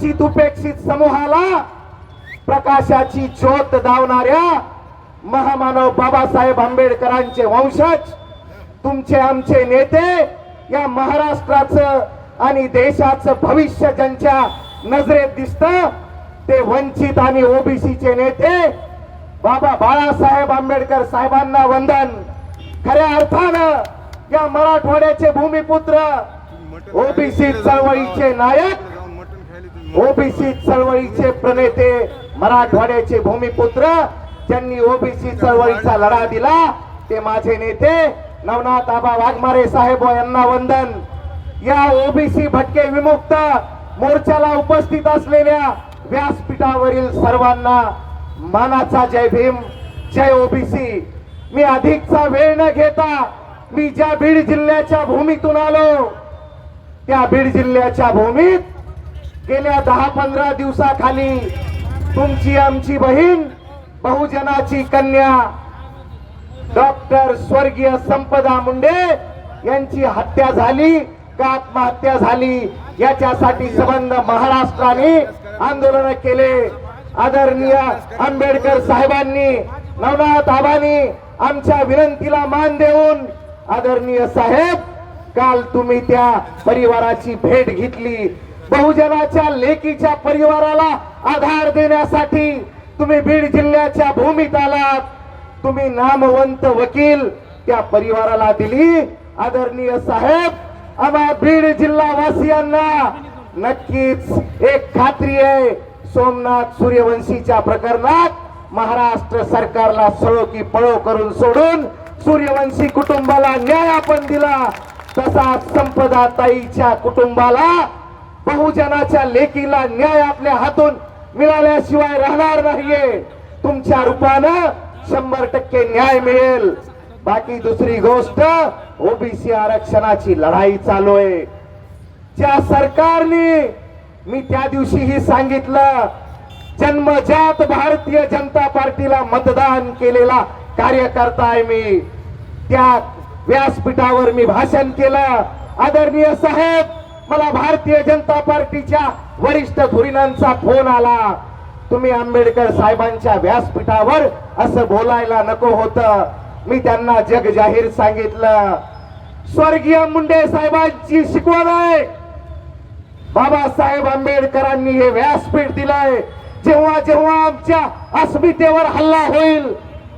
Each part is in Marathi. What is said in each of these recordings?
वंचित उपेक्षित समूहाला प्रकाशाची ज्योत दावणाऱ्या महामानव बाबासाहेब आंबेडकरांचे वंशज तुमचे आमचे नेते या महाराष्ट्राचं आणि देशाचं भविष्य ज्यांच्या नजरेत दिसत ते वंचित आणि ओबीसीचे नेते बाबा बाळासाहेब आंबेडकर साहेबांना वंदन. खऱ्या अर्थानं या मराठवाड्याचे भूमिपुत्र ओबीसी चळवळीचे नायक ओबीसी चळवळीचे प्रणेते मराठवाड्याचे भूमिपुत्र ज्यांनी ओबीसी चळवळीचा लढा दिला ते माझे नेते नवनाथ आबा वाघमारे साहेब हो यांना वंदन. या ओबीसी भटके विमुक्त मोर्चाला उपस्थित असलेल्या व्यासपीठावरील सर्वांना मानाचा जय भीम जय ओबीसी. मी अधिकचा वेळ न घेता मी ज्या बीड जिल्ह्याच्या भूमीतून आलो त्या बीड जिल्ह्याच्या भूमीत गेल्या दहा पंधरा दिवसाखाली तुमची आमची बहीण बहुजनाची कन्या डॉक्टर स्वर्गीय संपदा मुंडे यांची हत्या झाली का आत्महत्या झाली याच्यासाठी संबंध महाराष्ट्राने आंदोलन केले. आदरणीय आंबेडकर साहेबांनी नवनाथ आबानी आमच्या विनंतीला मान देऊन आदरणीय साहेब काल तुम्ही त्या परिवाराची भेट घेतली. बहुजनाच्या लेकीच्या परिवाराला आधार देण्यासाठी तुम्ही बीड जिल्ह्याच्या भूमीत आलात. तुम्ही नामवंत वकील त्या परिवाराला दिली. आदरणीय साहेब आम्हा बीड जिल्हावासियांना नक्कीच एक खात्री आहे सोमनाथ सूर्यवंशीच्या प्रकरणात महाराष्ट्र सरकारला सळो की पळो करून सोडून सूर्यवंशी कुटुंबाला न्याय आपण दिला. तसाच संपदा ताईच्या कुटुंबाला बहुजनाच्या लेकीला न्याय आपल्या हातून मिळाल्याशिवाय राहणार नाहीये. तुमच्या रूपानं शंभर टक्के न्याय मिळेल. बाकी दुसरी गोष्ट ओबीसी आरक्षणाची लढाई चालू आहे ज्या सरकारने मी त्या दिवशीही सांगितलं जन्मजात भारतीय जनता पार्टीला मतदान केलेला कार्यकर्ता आहे मी. त्या व्यासपीठावर मी भाषण केलं. आदरणीय साहेब मला भारतीय जनता पार्टीच्या वरिष्ठ धुरीणांचा फोन आला. तुम्ही आंबेडकर साहेबांच्या व्यासपीठावर असं बोलायला नको होत. मी त्यांना जग जाहीर सांगितलं. स्वर्गीय मुंडे साहेबांची शिकवण आहे बाबासाहेब आंबेडकरांनी हे व्यासपीठ दिलंय. जेव्हा जेव्हा आमच्या अस्मितेवर हल्ला होईल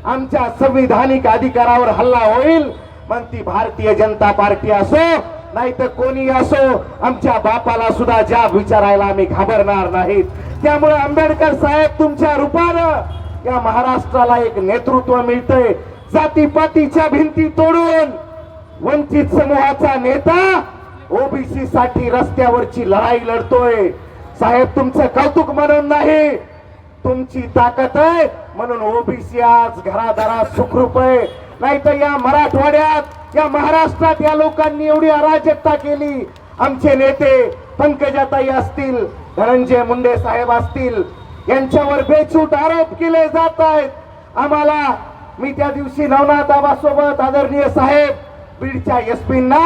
आमच्या संविधानिक अधिकारावर हल्ला होईल मग ती भारतीय जनता पार्टी असो नाही तर कोणी असो आमच्या बापाला सुद्धा ज्या विचारायला आम्ही घाबरणार नाहीत. त्यामुळे आंबेडकर साहेब तुमच्या रूपानं या महाराष्ट्राला एक नेतृत्व मिळतंय. जातीपातीच्या भिंती तोडून वंचित समूहाचा नेता ओबीसी साठी रस्त्यावरची लढाई लढतोय. साहेब तुमचं कौतुक म्हणून नाही तुमची ताकद आहे. म्हणून ओबीसी आज घरादारात सुखरूप आहे. नाहीतर या मराठवाड्यात या महाराष्ट्रात या लोकांनी एवढी अराजकता केली. आमचे नेते पंकजाताई असतील धनंजय मुंडे साहेब असतील यांच्यावर बेछूट आरोप केले जात आहेत. आम्हाला मी त्या दिवशी नवनाथ आबासोबत आदरणीय साहेब बीडच्या एसपींना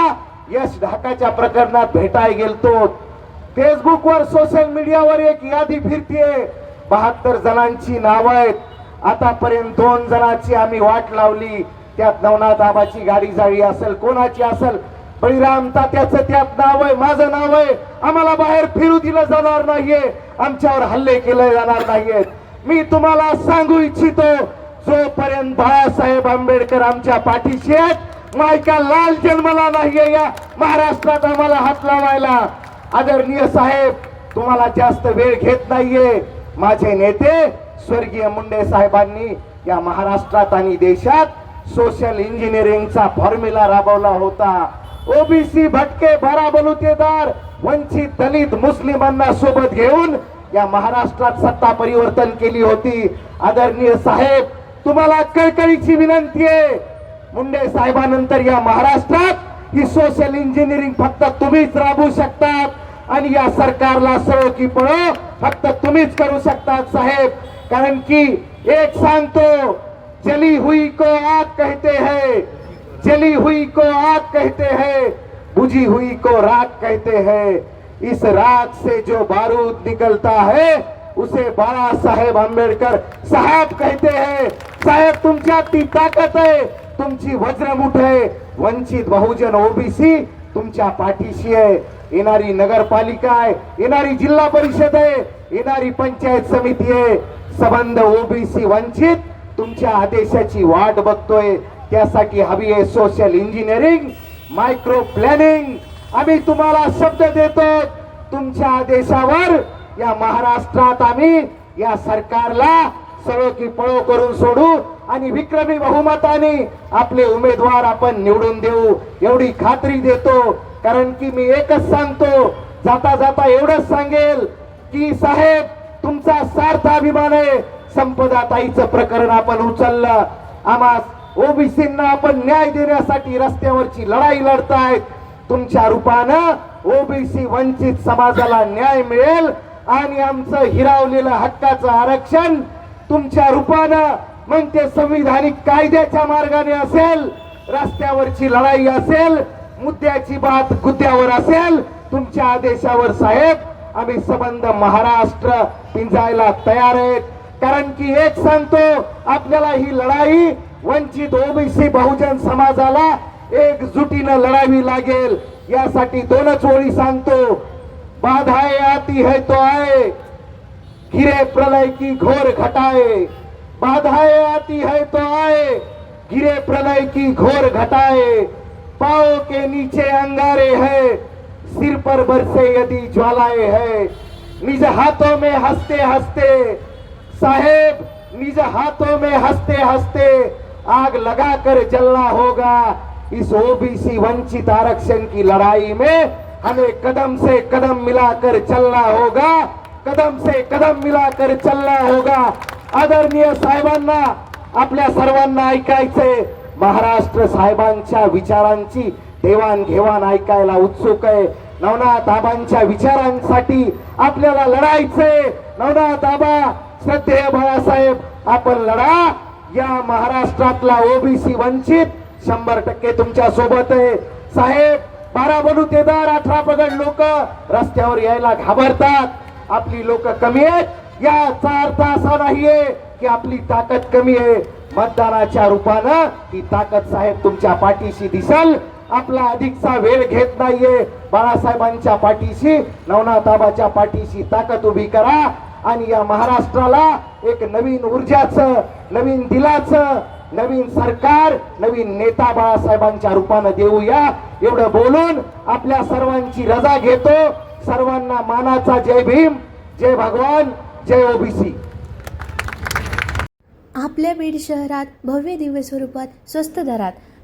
यश ढाकाच्या प्रकरणात भेटाय गेलतो. फेसबुकवर सोशल मीडियावर एक यादी फिरतीये. बहात्तर जणांची नाव आहेत. आतापर्यंत दोन जणांची आम्ही वाट लावली. त्यात नवनाथ आबाची गाडी जाळी असेल कोणाची असेल? बळीराम तात्याचं त्यात नाव आहे माझं नाव आहे. आम्हाला बाहेर फिरू दिलं जाणार नाहीये. आमच्यावर हल्ले केले जाणार नाहीयेत. मी तुम्हाला सांगू इच्छितो जोपर्यंत बाळासाहेब आंबेडकर आमच्या पाठीशी आहेत मायका लाल जन्मला नाहीये या महाराष्ट्रात आम्हाला हात लावायला. आदरणीय साहेब तुम्हाला जास्त वेळ घेत नाहीये. माझे नेते स्वर्गीय मुंडे साहेबांनी या महाराष्ट्रात आणि देशात सोशल इंजिनिअरिंगचा फॉर्म्युला राबवला होता. ओबीसी भटके बराबलुतेदार वंचित दलित मुस्लिमांना सोबत घेऊन या महाराष्ट्रात सत्ता परिवर्तन केली होती. आदरणीय साहेब तुम्हाला कळकळीची विनंती आहे. मुंडे साहेबानंतर या महाराष्ट्रात ही सोशल इंजिनिअरिंग फक्त तुम्हीच राबवू शकतात आणि या सरकारला सळो की पळो फक्त तुम्हीच करू शकतात साहेब. कारण की एक सांगतो जली हुई को आग कहते हैं, जली हुई को आग कहते हैं, बुझी हुई को राख कहते हैं। इस राख से जो बारूद निकलता है, उसे बाळा साहेब आंबेडकर साहेब कहते हैं। साहेब तुमच्यात ती ताकद आहे तुमची वज्रमुठ आहे वंचित बहुजन ओबीसी तुमच्या पाठीशी आहे येणारी नगरपालिका आहे येणारी जिल्हा परिषद आहे येणारी पंचायत समिती आहे संबंध ओबीसी वंचित तुमच्या आदेशाची वाट बघतोय. त्यासाठी हवी आहे सोशल इंजिनिअरिंग मायक्रो प्लॅनिंग आम्ही तुम्हाला शब्द देतो तुमच्या आदेशावर या महाराष्ट्रात आम्ही या सरकारला सगळं की पळो करून सोडू आणि विक्रमी बहुमताने आपले उमेदवार आपण निवडून देऊ. एवढी खात्री देतो कारण की मी एकच सांगतो जाता जाता एवढंच सांगेल की साहेब तुमचा सार्थ अभिमान आहे. संपदा ताईचं प्रकरण आपण उचललं. आम्हा ओबीसींना आपण न्याय देण्यासाठी रस्त्यावरची लढाई लढतायत. तुमच्या रूपानं ओबीसी वंचित समाजाला न्याय मिळेल आणि आमचं हिरावलेलं हक्काचं आरक्षण तुमच्या रूपानं मग ते संविधानिक कायद्याच्या मार्गाने असेल रस्त्यावरची लढाई असेल मुद्द्याची बात गुद्द्यावर असेल तुमच्या आदेशावर साहेब आम्ही संबंध महाराष्ट्र पिंजायला तयार आहेत. कारण की एक सांगतो आपल्याला ही लढाई वंचित ओबीसी बहुजन समाजाला एकजुटीनं लढावी लागेल. यासाठी दोनच ओळी सांगतो. बाधाए आती है तो आए. गिरे प्रलय की घोर घटाए. बाधाए आती है तो आए. गिरे प्रलय की घोर घटाए. पाओ के नीचे अंगारे है. सिर पर बरसे यदि ज्वालाए है. निज हाथों में हंसते हंसते साहेब निज हाथों में हंसते हंसते आग लगाकर जलना होगा। इस ओबीसी वंचित आरक्षण की लड़ाई में हमें कदम से कदम मिलाकर चलना होगा। कदम से कदम मिलाकर चलना होगा। आदरणीय साहेबांना आपल्या सर्वांना ऐकायचे महाराष्ट्र साहेबांच्या विचारांची देवाणघेवाण ऐकायला उत्सुक आहे. नवनाथ आबांच्या विचारांसाठी आपल्याला लढायचे नवनाथ आबा श्रद्धेय बाळासाहेब आपण लढा. या महाराष्ट्रातला ओबीसी वंचित शंभर टक्के तुमच्यासोबत आहे. साहेब बारा बलुतेदार अठरा पगड लोक रस्त्यावर यायला घाबरतात. आपली लोक कमी आहेत. याचा अर्थ असा नाहीये की आपली ताकद कमी आहे. मतदानाच्या रूपानं ही ताकद साहेब तुमच्या पाठीशी दिसल. आपला अधिकचा वेळ घेत नाहीये. बाळासाहेबांच्या पाठीशी नवनाथाबाच्या पाठीशी ताकद उभी करा. आणि या महाराष्ट्राला एक नवीन ऊर्जाचं नवीन दिलाचं नवीन सरकार नवीन नेता बाळासाहेबांच्या रूपानं देऊया. एवढं बोलून आपल्या सर्वांची रजा घेतो. सर्वांना मानाचा जय भीम. जय भगवान. जय ओबीसी. आपल्या बीड शहरात भव्य दिव्य स्वरूपात स्वस्त दरात